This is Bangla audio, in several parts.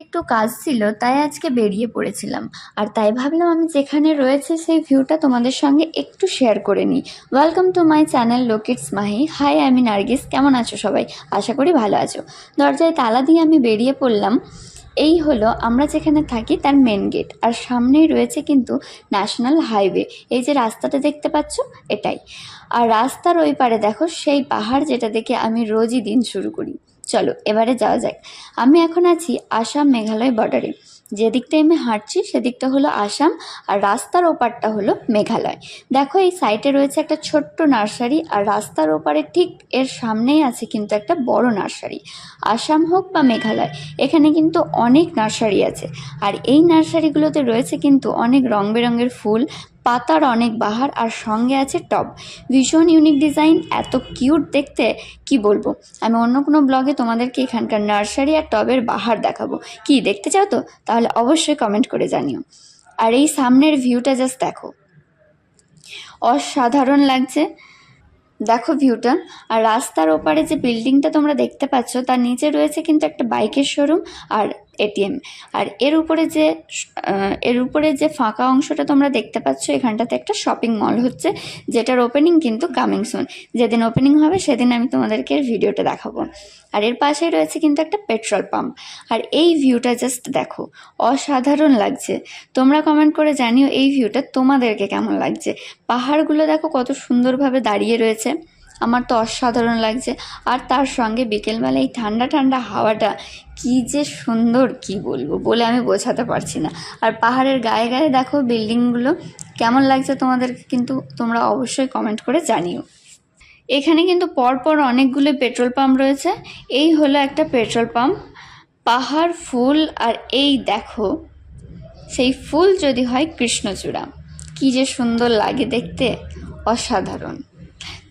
একটু কাজ ছিল, তাই আজকে বেরিয়ে পড়েছিলাম। আর তাই ভাবলাম আমি যেখানে রয়েছে সেই ভিউটা তোমাদের সঙ্গে একটু শেয়ার করে নিই। ওয়েলকাম টু মাই চ্যানেল লোকিটস মাহি হাই আমি নার্গিস কেমন আছো সবাই? আশা করি ভালো আছো। দরজায় তালা দিয়ে আমি বেরিয়ে পড়লাম। এই হলো আমরা যেখানে থাকি তার মেন গেট আর সামনেই রয়েছে কিন্তু ন্যাশনাল হাইওয়ে এই যে রাস্তাটা দেখতে পাচ্ছ, এটাই। আর রাস্তার ওই পারে দেখো, সেই পাহাড় যেটা দেখে আমি রোজই দিন শুরু করি। চলো, এবারে যাওয়া যাক। আমি এখন আছি আসাম মেঘালয় বর্ডারে যে দিকটায় আমি হাঁটছি সেদিকটা হলো আসাম আর রাস্তার ওপারটা হলো মেঘালয়। দেখো, এই সাইটে রয়েছে একটা ছোট্ট নার্সারি আর রাস্তার ওপারে ঠিক এর সামনেই আছে কিন্তু একটা বড় নার্সারি। আসাম হোক বা মেঘালয়, এখানে কিন্তু অনেক নার্সারি আছে। আর এই নার্সারিগুলোতে রয়েছে কিন্তু অনেক রং বেরঙের ফুল পাতার অনেক বাহার আর সঙ্গে আছে টব। ভীষণ ইউনিক ডিজাইন এত কিউট দেখতে, কি বলব? আমি অন্য কোনো ব্লগে তোমাদেরকে এখানকার নার্সারি আর টবের বাহার দেখাবো। কি, দেখতে চাও তো? তাহলে অবশ্যই কমেন্ট করে জানিও। আর এই সামনের ভিউটা জাস্ট দেখো। অসাধারণ লাগছে। দেখো ভিউটা আর রাস্তার ওপারে যে বিল্ডিংটা তোমরা দেখতে পাচ্ছ, তার নিচে রয়েছে কিন্তু একটা বাইকের শোরুম আর এটিএম আর এর উপরে যে এর উপরে যে ফাঁকা অংশটা তোমরা দেখতে পাচ্ছ, এখানটাতে একটা শপিং মল হচ্ছে, যেটার ওপেনিং কিন্তু কামিং সুন যেদিন ওপেনিং হবে, সেদিন আমি তোমাদেরকে ভিডিওটা দেখাবো। আর এর পাশেই রয়েছে কিন্তু একটা পেট্রোল পাম্প। আর এই ভিউটা জাস্ট দেখো, অসাধারণ লাগছে। তোমরা কমেন্ট করে জানিও এই ভিউটা তোমাদেরকে কেমন লাগছে। পাহাড়গুলো দেখো কত সুন্দরভাবে দাঁড়িয়ে রয়েছে। আমার তো অসাধারণ লাগছে। আর তার সঙ্গে বিকেলবেলা এই ঠান্ডা ঠান্ডা হাওয়াটা কি যে সুন্দর, কি বলব? বলে আমি বোঝাতে পারছি না। আর পাহাড়ের গায়ে গায়ে দেখো বিল্ডিংগুলো কেমন লাগছে তোমাদেরকে কিন্তু তোমরা অবশ্যই কমেন্ট করে জানিও। এখানে কিন্তু পরপর অনেকগুলো পেট্রোল পাম্প রয়েছে। এই হলো একটা পেট্রোল পাম্প। পাহাড়, ফুল আর এই দেখো, সেই ফুল যদি হয় কৃষ্ণচূড়া। কি যে সুন্দর লাগে দেখতে। অসাধারণ।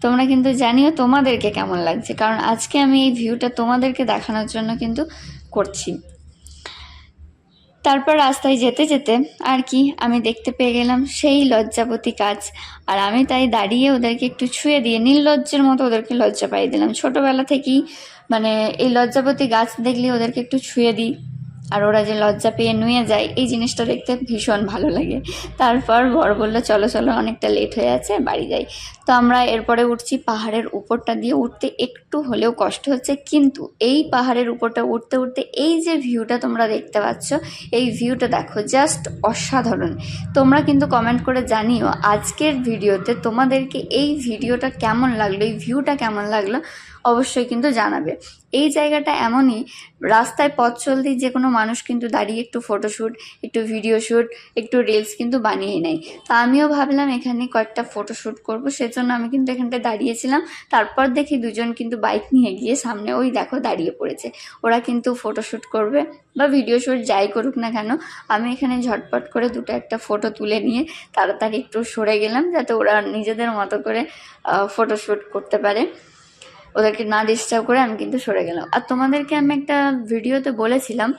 তোমরা কিন্তু জানিও তোমাদেরকে কেমন লাগছে। কারণ আজকে আমি এই ভিউটা তোমাদেরকে দেখানোর জন্য কিন্তু করছি। তারপর রাস্তায় যেতে যেতে আর কি আমি দেখতে পেয়ে গেলাম সেই লজ্জাবতী কাজ। আর আমি তাই দাঁড়িয়ে ওদেরকে একটু ছুঁয়ে দিয়ে নির্লজ্জের মতো ওদেরকে লজ্জা পাইয়ে দিলাম। ছোটোবেলা থেকেই মানে এই লজ্জাবতী গাছ দেখলে ওদেরকে একটু ছুঁয়ে দিই। আর ওরা যে লজ্জা পেয়ে নুয়ে যায়, এই জিনিসটা দেখতে ভীষণ ভালো লাগে। তারপর বর বলল, চলো চলো, অনেকটা লেট হয়ে আছে, বাড়ি যাই। তো আমরা এরপরে উঠছি পাহাড়ের উপরটা দিয়ে উঠতে একটু হলেও কষ্ট হচ্ছে, কিন্তু এই পাহাড়ের উপরটা উঠতে উঠতে এই যে ভিউটা তোমরা দেখতে পাচ্ছ, এই ভিউটা দেখো জাস্ট অসাধারণ। তোমরা কিন্তু কমেন্ট করে জানিও আজকের ভিডিওতে তোমাদেরকে এই ভিডিওটা কেমন লাগল, এই ভিউটা কেমন লাগল, অবশ্যই কিন্তু জানাবে। এই জায়গাটা এমনই, রাস্তায় পথ চলতে যে কোনো মানুষ কিন্তু দাঁড়িয়ে একটু ফটোশ্যুট একটু ভিডিও শ্যুট একটু রিলস কিন্তু বানিয়ে নেয়। তা আমিও ভাবলাম এখানে কয়েকটা ফটোশ্যুট করব, সেজন্য আমি কিন্তু এখানটায় দাঁড়িয়েছিলাম। তারপর দেখি দুজন কিন্তু বাইক নিয়ে গিয়ে সামনে ওই দেখো দাঁড়িয়ে পড়েছে। ওরা কিন্তু ফটোশ্যুট করবে বা ভিডিও শ্যুট যাই করুক না কেন, আমি এখানে ঝটপট করে দুটো একটা ফটো তুলে নিয়ে তাড়াতাড়ি একটু সরে গেলাম যাতে ওরা নিজেদের মতো করে ফটোশ্যুট করতে পারে। ওদেরকে না ডিস্টার্ব করে আমি কিন্তু সরে গেলাম। আর তোমাদেরকে আমি একটা ভিডিওতে বলেছিলাম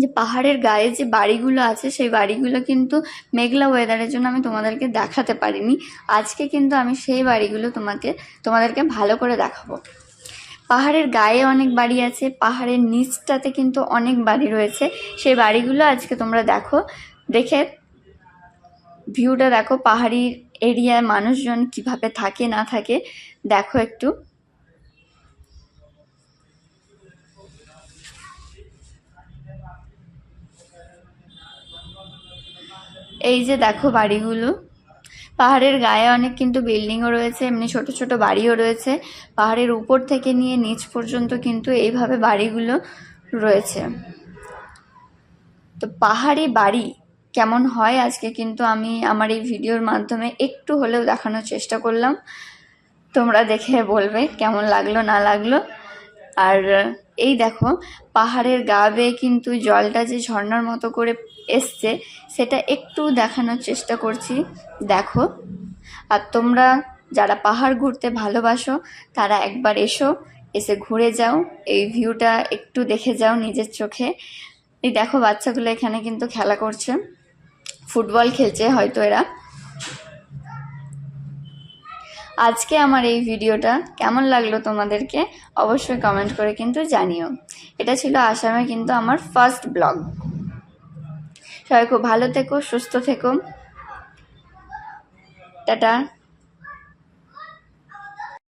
যে পাহাড়ের গায়ে যে বাড়িগুলো আছে, সেই বাড়িগুলো কিন্তু মেঘলা ওয়েদারের জন্য আমি তোমাদেরকে দেখাতে পারিনি। আজকে কিন্তু আমি সেই বাড়িগুলো তোমাকে, তোমাদেরকে ভালো করে দেখাবো। পাহাড়ের গায়ে অনেক বাড়ি আছে, পাহাড়ের নিচটাতে কিন্তু অনেক বাড়ি রয়েছে। সেই বাড়িগুলো আজকে তোমরা দেখো, দেখে ভিউটা দেখো, পাহাড়ি এরিয়ায় মানুষজন কীভাবে থাকে, না থাকে, দেখো একটু। এই যে দেখো বাড়িগুলো। পাহাড়ের গায়ে অনেক কিন্তু বিল্ডিংও রয়েছে, এমনি ছোট ছোট বাড়িও রয়েছে। পাহাড়ের উপর থেকে নিয়ে নিচ পর্যন্ত কিন্তু এইভাবে বাড়িগুলো রয়েছে। তো পাহাড়ি বাড়ি কেমন হয় আজকে কিন্তু আমি আমার এই ভিডিওর মাধ্যমে একটু হলেও দেখানোর চেষ্টা করলাম। তোমরা দেখে বলবে কেমন লাগল, না লাগল। আর এই দেখো, পাহাড়ের গা বেয়ে কিন্তু জলটা যে ঝর্নার মতো করে এসছে, সেটা একটু দেখানোর চেষ্টা করছি। দেখো, আর তোমরা যারা পাহাড় ঘুরতে ভালোবাসো, তারা একবার এসো, এসে ঘুরে যাও, এই ভিউটা একটু দেখে যাও নিজের চোখে। এই দেখো, বাচ্চাগুলো এখানে কিন্তু খেলা করছে। ফুটবল খেলছে হয়তো এরা। আজকে আমার এই ভিডিওটা কেমন লাগল তোমাদেরকে অবশ্যই কমেন্ট করে কিন্তু জানিও। এটা ছিল আসামে কিন্তু আমার ফার্স্ট ব্লগ সবাই খুব ভালো থেকো, সুস্থ থেকো। টাটা।